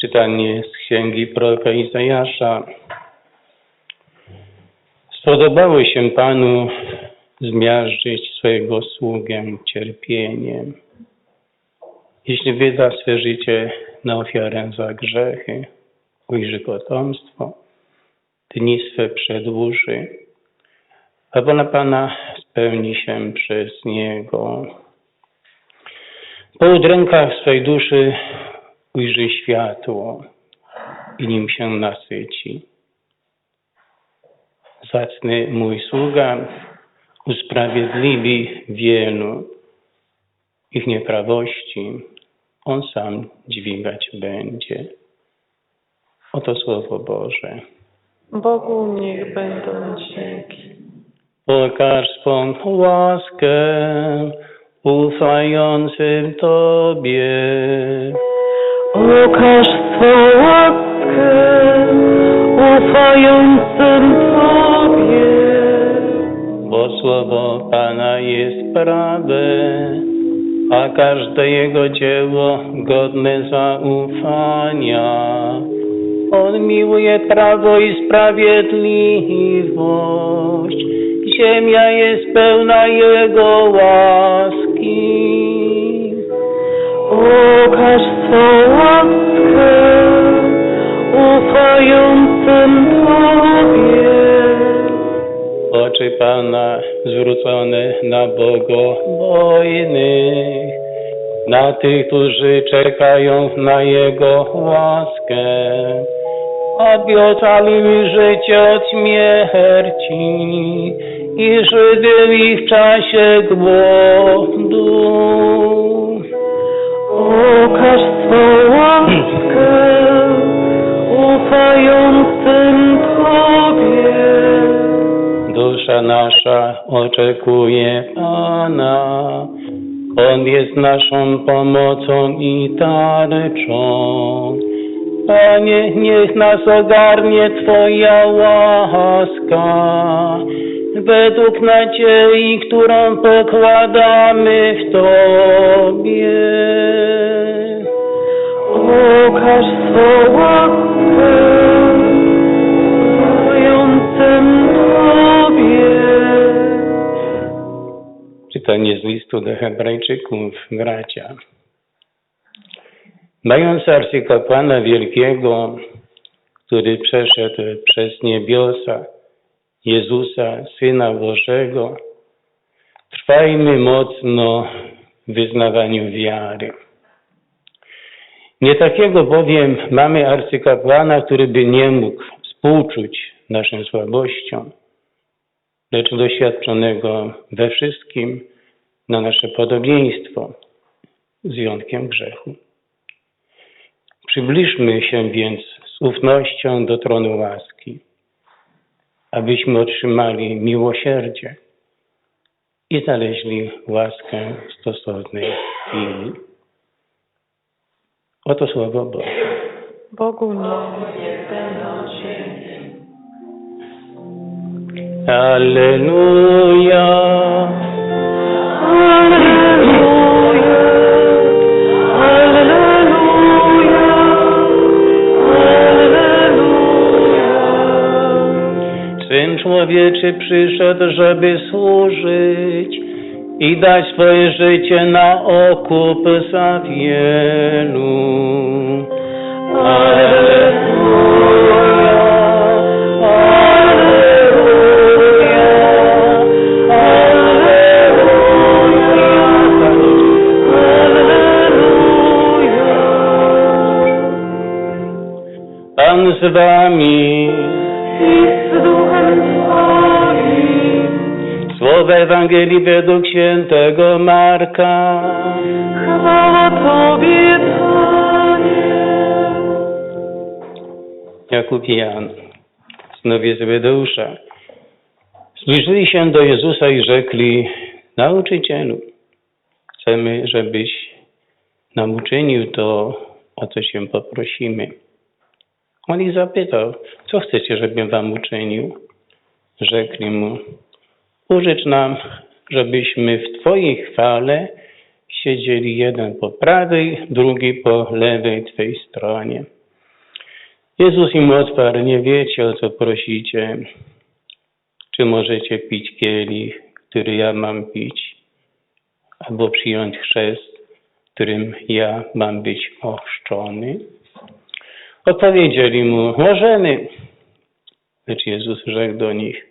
Czytanie z księgi proroka Izajasza. Spodobało się Panu zmiażdżyć swojego sługę cierpieniem. Jeśli wyda swe życie na ofiarę za grzechy, ujrzy potomstwo, dni swe przedłuży, a wola Pana spełni się przez Niego. Po udrękach swej duszy ujrzy światło i nim się nasyci. Zacny mój sługa usprawiedliwi wielu ich nieprawości, on sam dźwigać będzie. Oto Słowo Boże. Bogu niech będą dzięki. Pokaż swą łaskę ufającym Tobie. Okaż swą łaskę ufającym Tobie. Bo słowo Pana jest prawe, a każde Jego dzieło godne zaufania. On miłuje prawo i sprawiedliwość. Ziemia jest pełna Jego łaski. Okaż swą łaskę ufającym Tobie. Oczy Pana zwrócone na bogobojnych, na tych, którzy czekają na Jego łaskę, aby ocaliły życie od śmierci i ich w czasie głodu. Oczekuje Pana. On jest naszą pomocą i tarczą. Panie, niech nas ogarnie Twoja łaska, według nadziei, którą pokładamy w Tobie. Okaż swą łaskę Czytanie z listu do Hebrajczyków, bracia. Mając arcykapłana wielkiego, który przeszedł przez niebiosa, Jezusa, Syna Bożego, trwajmy mocno w wyznawaniu wiary. Nie takiego bowiem mamy arcykapłana, który by nie mógł współczuć naszym słabościom, lecz doświadczonego we wszystkim na nasze podobieństwo, z wyjątkiem grzechu. Przybliżmy się więc z ufnością do tronu łaski, abyśmy otrzymali miłosierdzie i znaleźli łaskę w stosownej chwili. Oto słowo Boże. Bogu dzięki. Alleluja. Człowieczy przyszedł, żeby służyć i dać swoje życie na okup za wielu. Pan z wami. I z duchem Twoim. Słowo Ewangelii według świętego Marka. Chwała Tobie, Panie. Jakub i Jan, synowie Zebedeusza, zbliżyli się do Jezusa i rzekli, nauczycielu, chcemy, żebyś nam uczynił to, o co się poprosimy. On ich zapytał, co chcecie, żebym wam uczynił? Rzekli mu, użycz nam, żebyśmy w Twojej chwale siedzieli jeden po prawej, drugi po lewej Twej stronie. Jezus im odparł, nie wiecie o co prosicie. Czy możecie pić kielich, który ja mam pić, albo przyjąć chrzest, którym ja mam być ochrzczony? Odpowiedzieli mu, możemy. Lecz Jezus rzekł do nich,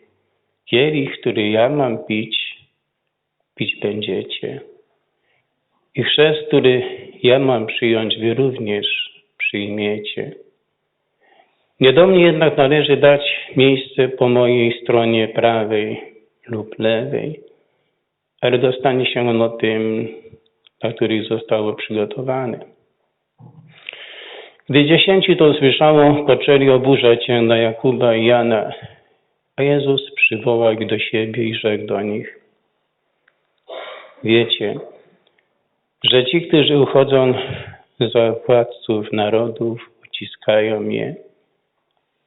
kielich, który ja mam pić, pić będziecie. I chrzest, który ja mam przyjąć, wy również przyjmiecie. Nie do mnie jednak należy dać miejsce po mojej stronie prawej lub lewej, ale dostanie się ono tym, dla których zostało przygotowane. Gdy dziesięciu to usłyszało, poczęli oburzać się na Jakuba i Jana, a Jezus przywołał ich do siebie i rzekł do nich, wiecie, że ci, którzy uchodzą za władców narodów, uciskają je,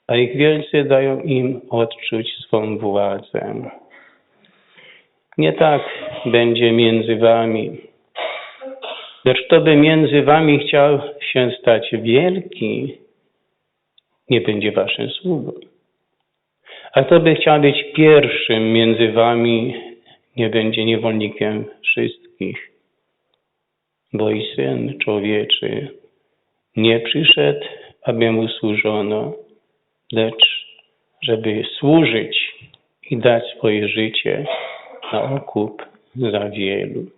a ich wielcy dają im odczuć swą władzę. Nie tak będzie między wami. Lecz kto by między wami chciał się stać wielki, nie będzie waszym sługą. A kto by chciał być pierwszym między wami, nie będzie niewolnikiem wszystkich. Bo i Syn Człowieczy nie przyszedł, aby mu służono, lecz żeby służyć i dać swoje życie na okup za wielu.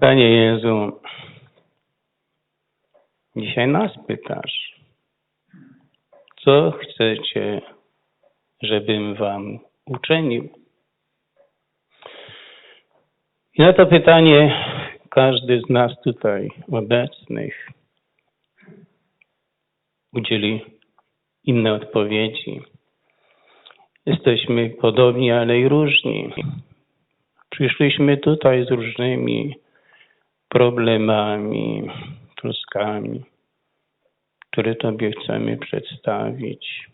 Panie Jezu, dzisiaj nas pytasz, co chcecie, żebym wam uczynił? I na to pytanie każdy z nas tutaj obecnych udzieli inne odpowiedzi. Jesteśmy podobni, ale i różni. Przyszliśmy tutaj z różnymi problemami, troskami, które Tobie chcemy przedstawić.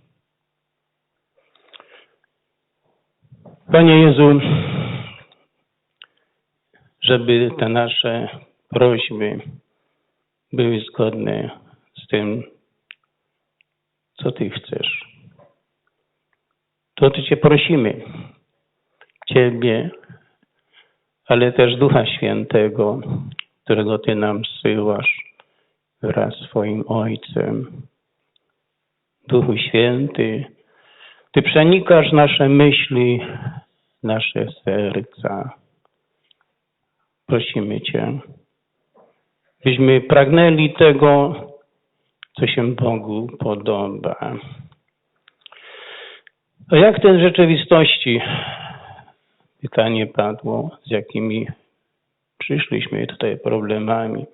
Panie Jezu, żeby te nasze prośby były zgodne z tym, co Ty chcesz. To Ty Cię prosimy, Ciebie, ale też Ducha Świętego, którego Ty nam zsyłasz wraz z swoim Ojcem. Duchu Święty, Ty przenikasz nasze myśli, nasze serca. Prosimy Cię, byśmy pragnęli tego, co się Bogu podoba. A jak ten rzeczywistości? Pytanie padło, z jakimi przyszliśmy tutaj problemami.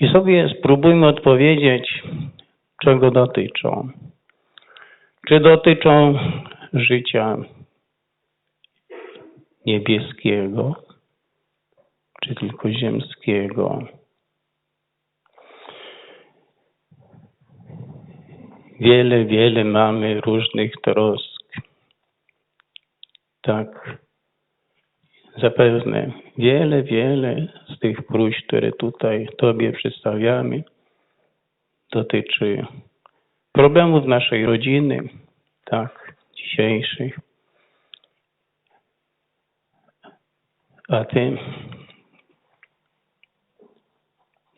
I sobie spróbujmy odpowiedzieć, czego dotyczą. Czy dotyczą życia niebieskiego, czy tylko ziemskiego? Wiele, wiele mamy różnych trosk. Tak, zapewne wiele, wiele z tych próśb, które tutaj Tobie przedstawiamy, dotyczy problemów naszej rodziny, tak, dzisiejszych. A Ty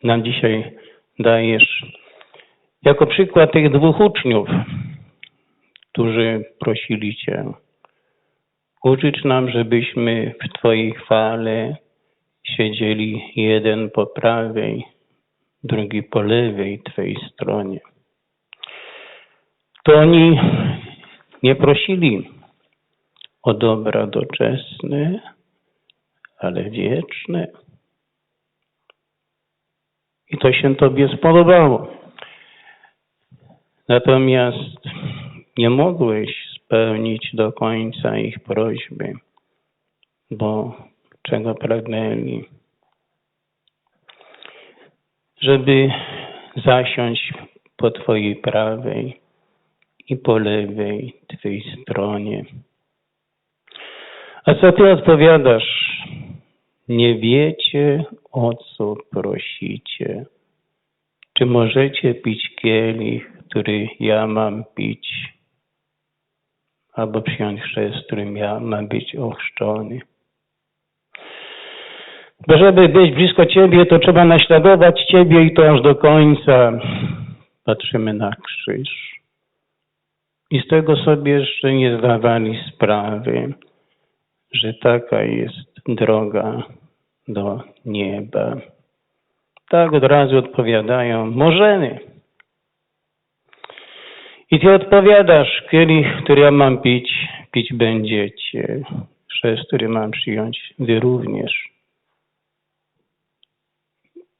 nam dzisiaj dajesz jako przykład tych dwóch uczniów, którzy prosili Cię, użycz nam, żebyśmy w Twojej chwale siedzieli jeden po prawej, drugi po lewej Twojej stronie. To oni nie prosili o dobra doczesne, ale wieczne. I to się Tobie spodobało. Natomiast nie mogłeś spełnić do końca ich prośby, bo czego pragnęli? Żeby zasiąść po Twojej prawej i po lewej Twej stronie. A co Ty odpowiadasz? Nie wiecie, o co prosicie. Czy możecie pić kielich, który ja mam pić, albo przyjąć chrzest, którym ja mam być ochrzczony? Bo żeby być blisko Ciebie, to trzeba naśladować Ciebie i to aż do końca. Patrzymy na krzyż. I z tego sobie jeszcze nie zdawali sprawy, że taka jest droga do nieba. Tak od razu odpowiadają, możemy. I ty odpowiadasz, kielich, który ja mam pić, pić będziecie. Chrzest, który mam przyjąć, wy również.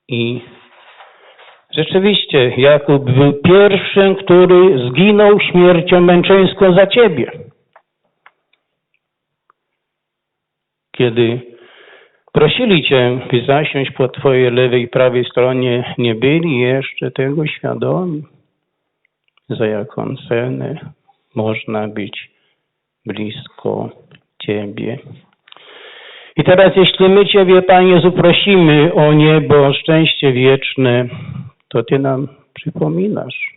I rzeczywiście Jakub był pierwszym, który zginął śmiercią męczeńską za ciebie. Kiedy prosili cię, by zasiąść po twojej lewej i prawej stronie, nie byli jeszcze tego świadomi, za jaką cenę można być blisko Ciebie. I teraz, jeśli my Ciebie, Panie Jezu, prosimy o niebo, szczęście wieczne, to Ty nam przypominasz,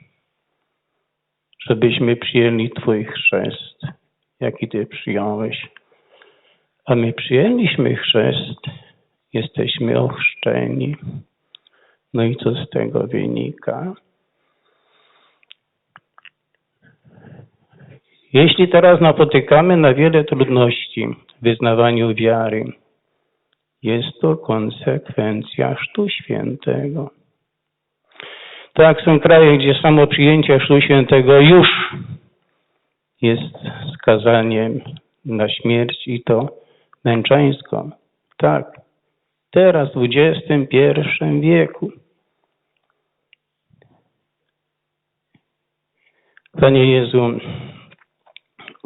żebyśmy przyjęli Twój chrzest, jaki Ty przyjąłeś. A my przyjęliśmy chrzest, jesteśmy ochrzczeni. No i co z tego wynika? Jeśli teraz napotykamy na wiele trudności w wyznawaniu wiary, jest to konsekwencja Chrztu Świętego. Tak, są kraje, gdzie samo przyjęcie Chrztu Świętego już jest skazaniem na śmierć i to męczeńską. Tak, teraz w XXI wieku. Panie Jezu,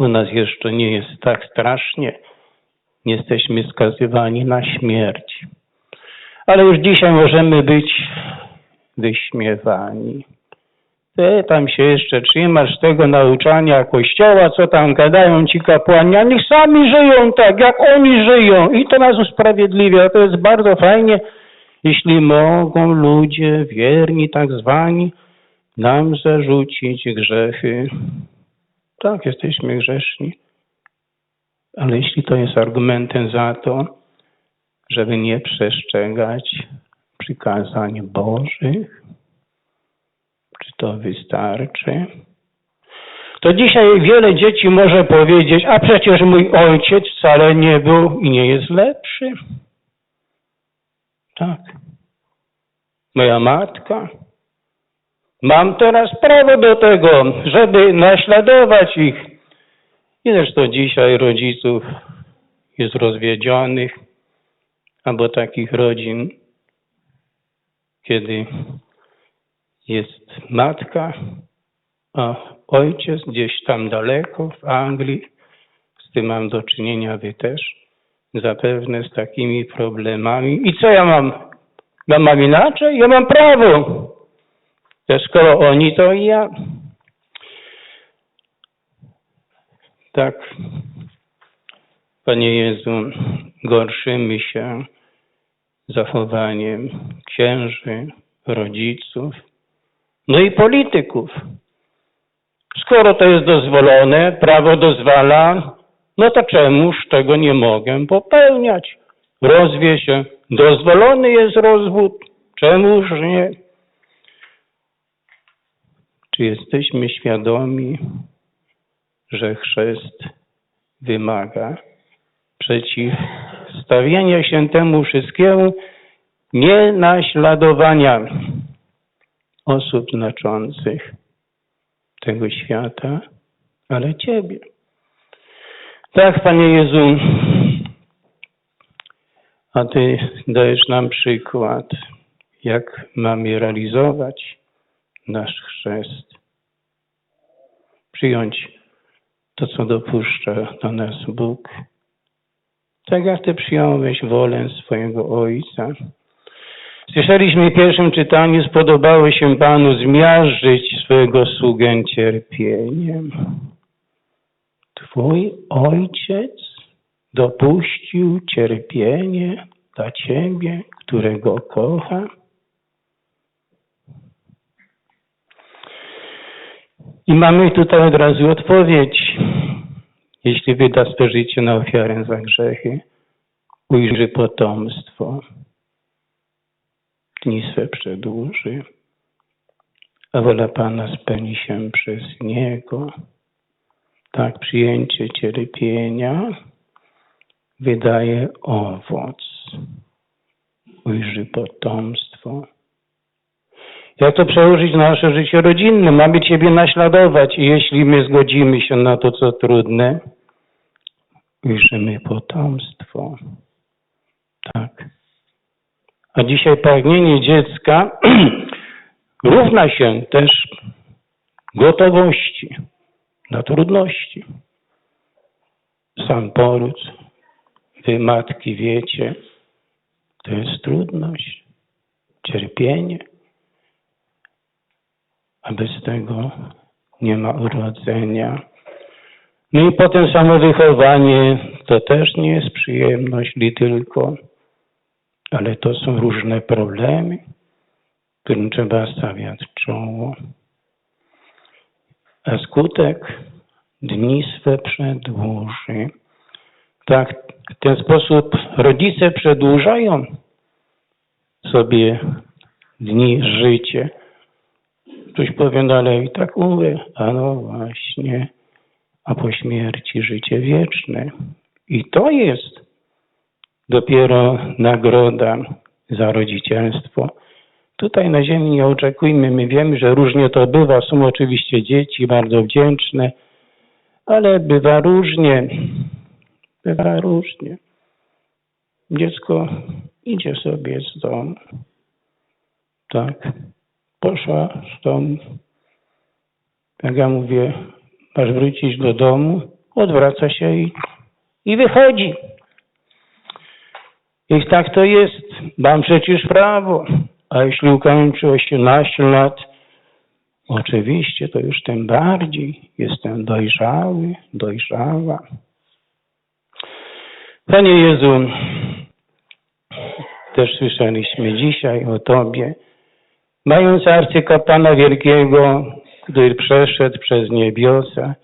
u nas jeszcze nie jest tak strasznie. Nie jesteśmy skazywani na śmierć. Ale już dzisiaj możemy być wyśmiewani. Ty tam się jeszcze trzymasz tego nauczania kościoła, co tam gadają ci kapłani, a niech sami żyją tak, jak oni żyją. I to nas usprawiedliwia. To jest bardzo fajnie, jeśli mogą ludzie wierni, tak zwani, nam zarzucić grzechy. Tak, jesteśmy grzeszni. Ale jeśli to jest argumentem za to, żeby nie przestrzegać przykazań Bożych, czy to wystarczy? To dzisiaj wiele dzieci może powiedzieć, a przecież mój ojciec wcale nie był i nie jest lepszy. Tak. Moja matka. Mam teraz prawo do tego, żeby naśladować ich. I zresztą dzisiaj rodziców jest rozwiedzionych, albo takich rodzin, kiedy jest matka, a ojciec gdzieś tam daleko w Anglii, z tym mam do czynienia wy też, zapewne z takimi problemami. I co ja mam? Ja mam inaczej? Ja mam prawo. To skoro oni, to i ja. Tak, Panie Jezu, gorszymy się zachowaniem księży, rodziców, no i polityków. Skoro to jest dozwolone, prawo dozwala, no to czemuż tego nie mogę popełniać? Rozwie się. Dozwolony jest rozwód, czemuż nie? Czy jesteśmy świadomi, że chrzest wymaga przeciwstawienia się temu wszystkiemu, nie naśladowania osób znaczących tego świata, ale Ciebie. Tak, Panie Jezu, a Ty dajesz nam przykład, jak mamy realizować nasz chrzest. Przyjąć to, co dopuszcza do nas Bóg. Tak jak Ty przyjąłeś wolę swojego Ojca. Słyszeliśmy w pierwszym czytaniu, spodobało się Panu zmiażdżyć swego sługę cierpieniem. Twój ojciec dopuścił cierpienie dla ciebie, którego kocha. I mamy tutaj od razu odpowiedź. Jeśli wyda swe życie na ofiarę za grzechy, ujrzy potomstwo, dni swe przedłuży, a wola Pana spełni się przez niego. Tak, przyjęcie cierpienia wydaje owoc. Ujrzy potomstwo. Jak to przełożyć na nasze życie rodzinne? Mamy Ciebie naśladować i jeśli my zgodzimy się na to, co trudne, ujrzymy potomstwo. Tak. A dzisiaj pragnienie dziecka równa się też gotowości na trudności. Sam poród, wy matki wiecie, to jest trudność, cierpienie, a bez tego nie ma urodzenia. No i potem samo wychowanie to też nie jest przyjemność tylko, ale to są różne problemy, którym trzeba stawiać czoło a skutek dni swe przedłuży. Tak, w ten sposób rodzice przedłużają sobie dni życie. Ktoś powie, ale i tak umrę. A no właśnie, a po śmierci życie wieczne. I to jest dopiero nagroda za rodzicielstwo. Tutaj na ziemi nie oczekujmy, my wiemy, że różnie to bywa. Są oczywiście dzieci bardzo wdzięczne, ale bywa różnie. Bywa różnie. Dziecko idzie sobie z domu. Tak. Poszła domu. Jak ja mówię, masz wrócić do domu, odwraca się i, i wychodzi. I tak to jest. Mam przecież prawo. A jeśli ukończy 18 lat, oczywiście to już tym bardziej jestem dojrzały, dojrzała. Panie Jezu, też słyszeliśmy dzisiaj o Tobie, mając arcykapłana wielkiego, który przeszedł przez niebiosa,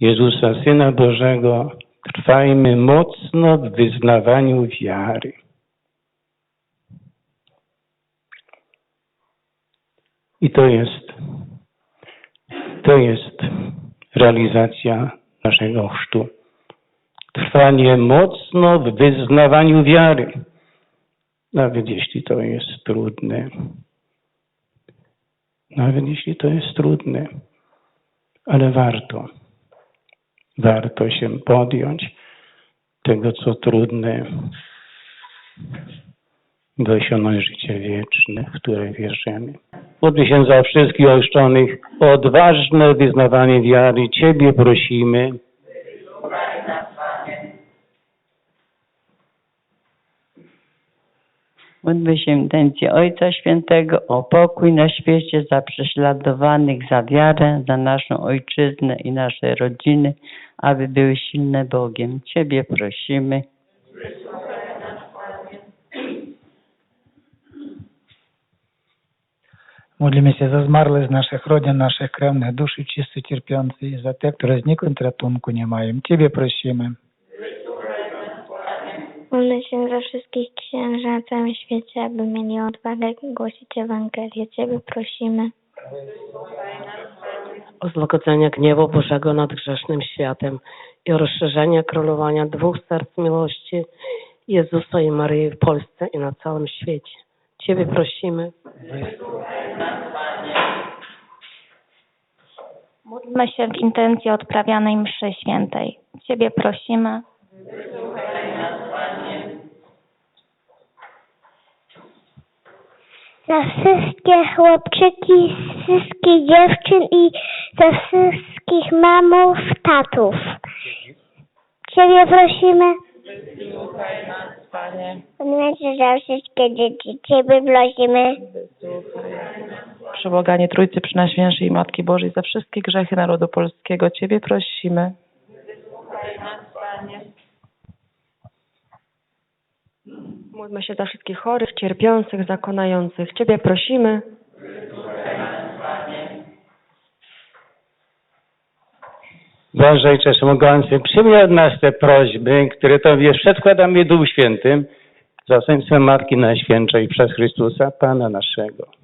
Jezusa, Syna Bożego, trwajmy mocno w wyznawaniu wiary. I to jest, to jest realizacja naszego chrztu. Trwanie mocno w wyznawaniu wiary, nawet jeśli to jest trudne. Nawet jeśli to jest trudne, ale warto, warto się podjąć tego, co trudne, by osiągnąć życie wieczne, w które wierzymy. Módl się za wszystkich oszczonych o odważne wyznawanie wiary. Ciebie prosimy. Módlmy się intencję Ojca Świętego o pokój na świecie za prześladowanych za wiarę, za naszą ojczyznę i nasze rodziny, aby były silne Bogiem. Ciebie prosimy. Modlimy się za zmarłych z naszych rodzin, naszych krewnych, duszy czysty cierpiące i za te, które znikąd ratunku nie mają. Ciebie prosimy. Módlmy się za wszystkich księży na całym świecie, aby mieli odwagę głosić Ewangelię. Ciebie prosimy. o złagodzenie gniewu Bożego nad grzesznym światem i o rozszerzenie królowania dwóch serc miłości Jezusa i Maryi w Polsce i na całym świecie. Ciebie prosimy. Módlmy się w intencji odprawianej mszy świętej. Ciebie prosimy. Za wszystkie chłopczyki, wszystkich dziewczyn i za wszystkich mamów, tatów. Ciebie prosimy. Pamiętajcie, za wszystkie dzieci. Ciebie prosimy. Przebłaganie Trójcy Przynajświętszej i Matki Bożej za wszystkie grzechy narodu polskiego. Ciebie prosimy. Módlmy się za wszystkich chorych, cierpiących, zakonających. Ciebie prosimy. Boże i Wszechmogący, przyjmij od nas te prośby, które Tobie przedkładamy Duch Świętym, za Matki Najświętszej przez Chrystusa, Pana naszego.